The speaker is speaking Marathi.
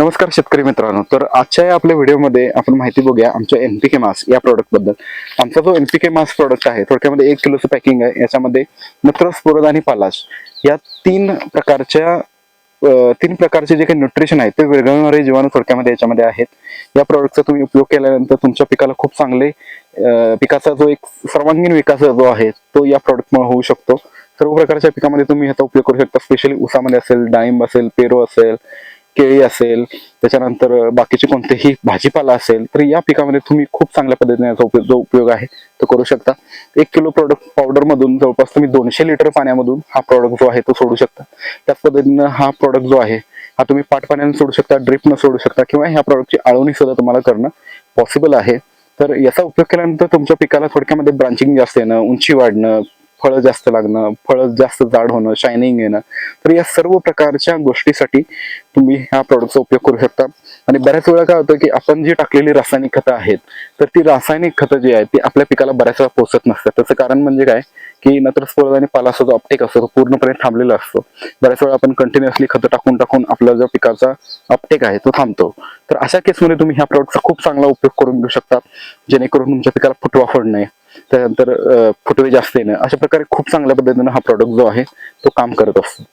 नमस्कार शेतकरी मित्रांनो. तर आजच्या या आपल्या व्हिडिओमध्ये आपण माहिती बघूया आमच्या एन पी के मास या प्रोडक्टबद्दल. आमचा जो N P K mass product आहे थोडक्यामध्ये एक किलोचं पॅकिंग आहे. याच्यामध्ये नत्र स्फुरद आणि पालाश या तीन प्रकारच्या तीन प्रकारचे जे काही न्यूट्रिशन आहेत ते विरघळणारे जीवाणू थोडक्यामध्ये याच्यामध्ये आहेत. या प्रोडक्टचा तुम्ही उपयोग केल्यानंतर तुमच्या पिकाला खूप चांगले पिकाचा जो एक सर्वांगीण विकास जो आहे तो या प्रॉडक्टमुळे होऊ शकतो. सर्व प्रकारच्या पिकामध्ये तुम्ही ह्याचा उपयोग करू शकता. स्पेशली उसामध्ये असेल डाळिंब असेल पेरू असेल केळी असेल त्याच्यानंतर बाकीचे कोणतेही भाजीपाला असेल तर या पिकामध्ये तुम्ही खूप चांगल्या पद्धतीने याचा उपयोग जो उपयोग आहे तो करू शकता. एक किलो प्रोडक्ट पावडरमधून जवळपास तुम्ही दोनशे लिटर पाण्यामधून हा प्रॉडक्ट जो आहे तो सोडू शकता. त्याच पद्धतीनं हा प्रॉडक्ट जो आहे हा तुम्ही पाट पाण्याने सोडू शकता ड्रिपनं सोडू शकता किंवा ह्या प्रॉडक्टची आळवणी सुद्धा तुम्हाला करणं पॉसिबल आहे. तर याचा उपयोग केल्यानंतर तुमच्या पिकाला थोडक्यामध्ये ब्रांचिंग जास्त येणं उंची वाढणं फळं जास्त लागणं फळं जास्त जाड होणं शायनिंग येणं. तर या सर्व प्रकारच्या गोष्टीसाठी तुम्ही ह्या प्रॉडक्टचा उपयोग करू शकता. आणि बऱ्याच वेळा काय होतं की आपण जी टाकलेली रासायनिक खतं आहेत तर ती रासायनिक खतं जी आहेत ती आपल्या पिकाला बऱ्याच वेळा पोचत नसतात. त्याचं कारण म्हणजे काय? की नत्र स्फोरद आणि पालाचा जो अपटेक असतो तो पूर्णपणे थांबलेला असतो. बऱ्याच वेळा आपण कंटिन्युअसली खतं टाकून टाकून आपला जो पिकाचा अपटेक आहे तो थांबतो. तर अशा केसमध्ये तुम्ही ह्या प्रॉडक्टचा खूप चांगला उपयोग करून घेऊ शकता जेणेकरून तुमच्या पिकाला फुटवा पडणे त्यानंतर फुटवे जास्त येणं. अशा प्रकारे खूप चांगल्या पद्धतीनं हा प्रॉडक्ट जो आहे तो काम करत असतो.